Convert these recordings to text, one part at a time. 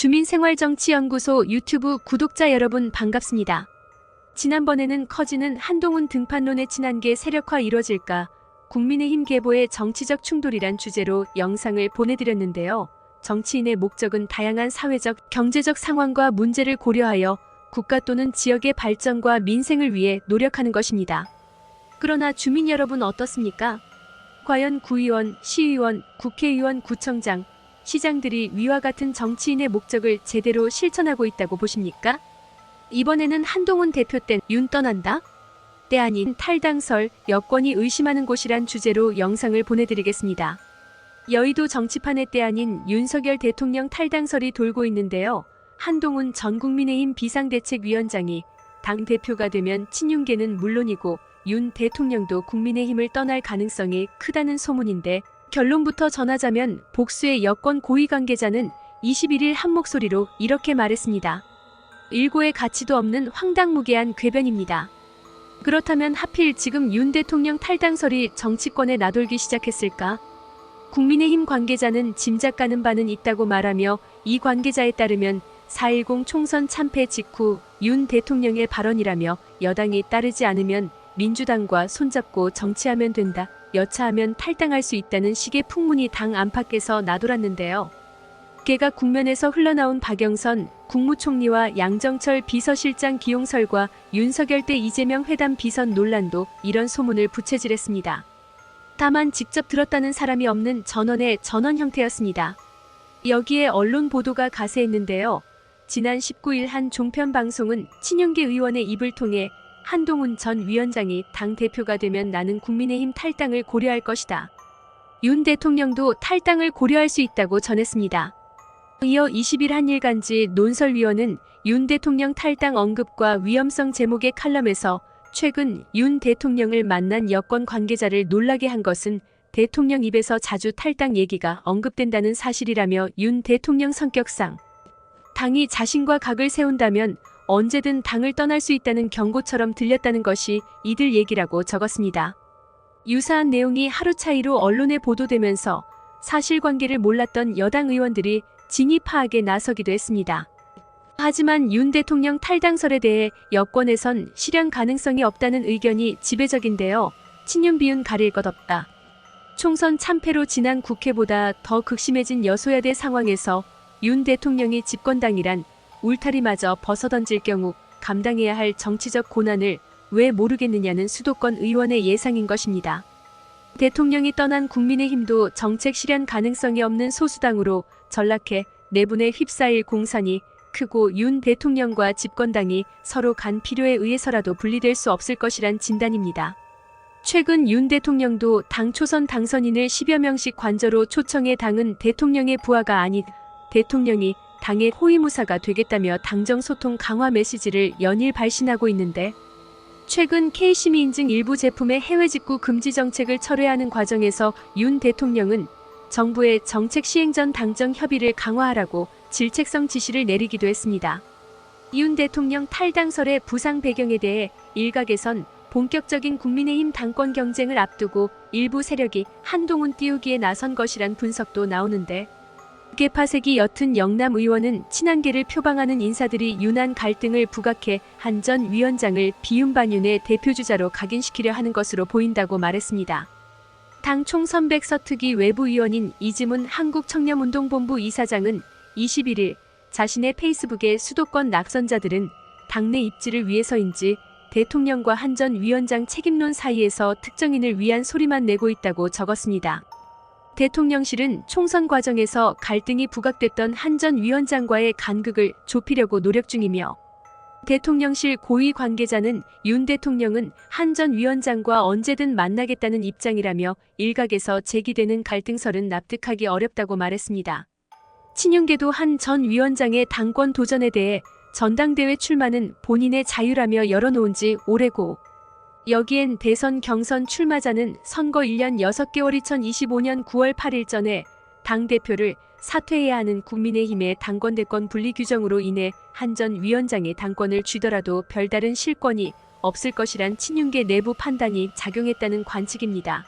주민생활정치연구소 유튜브 구독자 여러분 반갑습니다. 지난번에는 커지는 한동훈 등판론의 친한계 세력화 이뤄질까 국민의힘 계보의 정치적 충돌이란 주제로 영상을 보내드렸는데요. 정치인의 목적은 다양한 사회적, 경제적 상황과 문제를 고려하여 국가 또는 지역의 발전과 민생을 위해 노력하는 것입니다. 그러나 주민 여러분 어떻습니까? 과연 구의원, 시의원, 국회의원, 구청장, 시장들이 위와 같은 정치인의 목적을 제대로 실천하고 있다고 보십니까? 이번에는 한동훈 대표 땐 윤 떠난다? 때 아닌 탈당설, 여권이 의심하는 곳이란 주제로 영상을 보내드리겠습니다. 여의도 정치판의 때 아닌 윤석열 대통령 탈당설이 돌고 있는데요. 한동훈 전 국민의힘 비상대책위원장이 당 대표가 되면 친윤계는 물론이고 윤 대통령도 국민의힘을 떠날 가능성이 크다는 소문인데 결론부터 전하자면 복수의 여권 고위 관계자는 21일 한 목소리로 이렇게 말했습니다. 일고의 가치도 없는 황당무계한 궤변입니다. 그렇다면 하필 지금 윤 대통령 탈당설이 정치권에 나돌기 시작했을까? 국민의힘 관계자는 짐작 가는 바는 있다고 말하며 이 관계자에 따르면 4.10 총선 참패 직후 윤 대통령의 발언이라며 여당이 따르지 않으면 민주당과 손잡고 정치하면 된다. 여차하면 탈당할 수 있다는 식의 풍문이 당 안팎에서 나돌았는데요. 개가 국면에서 흘러나온 박영선 국무총리와 양정철 비서실장 기용설과 윤석열 때 이재명 회담 비선 논란도 이런 소문을 부채질했습니다. 다만 직접 들었다는 사람이 없는 전원의 전원 형태였습니다. 여기에 언론 보도가 가세했는데요. 지난 19일 한 종편 방송은 친윤계 의원의 입을 통해 한동훈 전 위원장이 당 대표가 되면 나는 국민의힘 탈당을 고려할 것이다. 윤 대통령도 탈당을 고려할 수 있다고 전했습니다. 이어 20일 한일간지 논설위원은 윤 대통령 탈당 언급과 위험성 제목의 칼럼에서 최근 윤 대통령을 만난 여권 관계자를 놀라게 한 것은 대통령 입에서 자주 탈당 얘기가 언급된다는 사실이라며 윤 대통령 성격상 당이 자신과 각을 세운다면 언제든 당을 떠날 수 있다는 경고처럼 들렸다는 것이 이들 얘기라고 적었습니다. 유사한 내용이 하루 차이로 언론에 보도되면서 사실관계를 몰랐던 여당 의원들이 진위 파악에 나서기도 했습니다. 하지만 윤 대통령 탈당설에 대해 여권에선 실현 가능성이 없다는 의견이 지배적인데요. 친윤 비윤 가릴 것 없다. 총선 참패로 지난 국회보다 더 극심해진 여소야대 상황에서 윤 대통령이 집권당이란 울타리마저 벗어던질 경우 감당해야 할 정치적 고난을 왜 모르겠느냐는 수도권 의원의 예상인 것입니다. 대통령이 떠난 국민의힘도 정책 실현 가능성이 없는 소수당으로 전락해 내분에 휩싸일 공산이 크고 윤 대통령과 집권당이 서로 간 필요에 의해서라도 분리될 수 없을 것이란 진단입니다. 최근 윤 대통령도 당 초선 당선인을 10여 명씩 관저로 초청해 당은 대통령의 부하가 아닌 대통령이 당의 호위무사가 되겠다며 당정 소통 강화 메시지를 연일 발신하고 있는데 최근 K심의 인증 일부 제품의 해외 직구 금지 정책을 철회하는 과정에서 윤 대통령은 정부의 정책 시행 전 당정 협의를 강화하라고 질책성 지시를 내리기도 했습니다. 윤 대통령 탈당설의 부상 배경에 대해 일각에선 본격적인 국민의힘 당권 경쟁을 앞두고 일부 세력이 한동훈 띄우기에 나선 것이란 분석도 나오는데 개파색이 옅은 영남 의원은 친한계를 표방하는 인사들이 유난 갈등을 부각해 한 전 위원장을 비윤반윤의 대표주자로 각인시키려 하는 것으로 보인다고 말했습니다. 당 총선 백 서특위 외부위원인 이지문 한국청렴운동본부 이사장은 21일 자신의 페이스북에 수도권 낙선자들은 당내 입지를 위해서인지 대통령과 한 전 위원장 책임론 사이에서 특정인을 위한 소리만 내고 있다고 적었습니다. 대통령실은 총선 과정에서 갈등이 부각됐던 한 전 위원장과의 간극을 좁히려고 노력 중이며 대통령실 고위 관계자는 윤 대통령은 한 전 위원장과 언제든 만나겠다는 입장이라며 일각에서 제기되는 갈등설은 납득하기 어렵다고 말했습니다. 친윤계도 한 전 위원장의 당권 도전에 대해 전당대회 출마는 본인의 자유라며 열어놓은 지 오래고 여기엔 대선 경선 출마자는 선거 1년 6개월 2025년 9월 8일 전에 당대표를 사퇴해야 하는 국민의힘의 당권대권 분리 규정으로 인해 한 전 위원장의 당권을 쥐더라도 별다른 실권이 없을 것이란 친윤계 내부 판단이 작용했다는 관측입니다.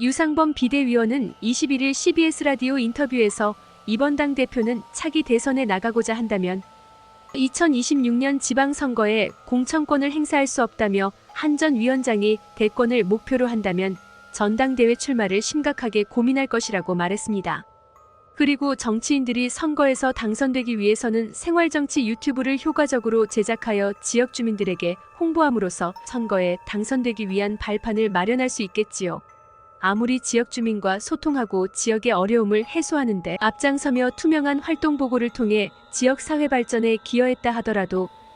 유상범 비대위원은 21일 CBS 라디오 인터뷰에서 이번 당 대표는 차기 대선에 나가고자 한다면 2026년 지방선거에 공천권을 행사할 수 없다며 한 전 위원장이 대권을 목표로 한다면 전당대회 출마를 심각하게 고민할 것이라고 말했습니다. 그리고 정치인들이 선거에서 당선되기 위해서는 생활정치 유튜브를 효과적으로 제작하여 지역 주민들에게 홍보함으로써 선거에 당선되기 위한 발판을 마련할 수 있겠지요. 아무리 지역 주민과 소통하고 지역의 어려움을 해소하는데 앞장서며 투명한 활동 보고를 통해 지역 사회 발전에 기여했다 하더라도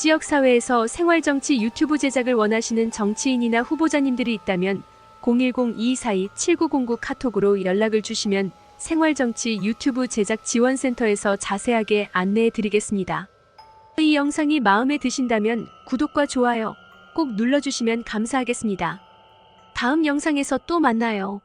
지역사회에서 생활정치 유튜브 제작을 원하시는 정치인이나 후보자님들이 있다면 010-242-7909 카톡으로 연락을 주시면 생활정치 유튜브 제작 지원센터에서 자세하게 안내해 드리겠습니다. 이 영상이 마음에 드신다면 구독과 좋아요 꼭 눌러주시면 감사하겠습니다. 다음 영상에서 또 만나요.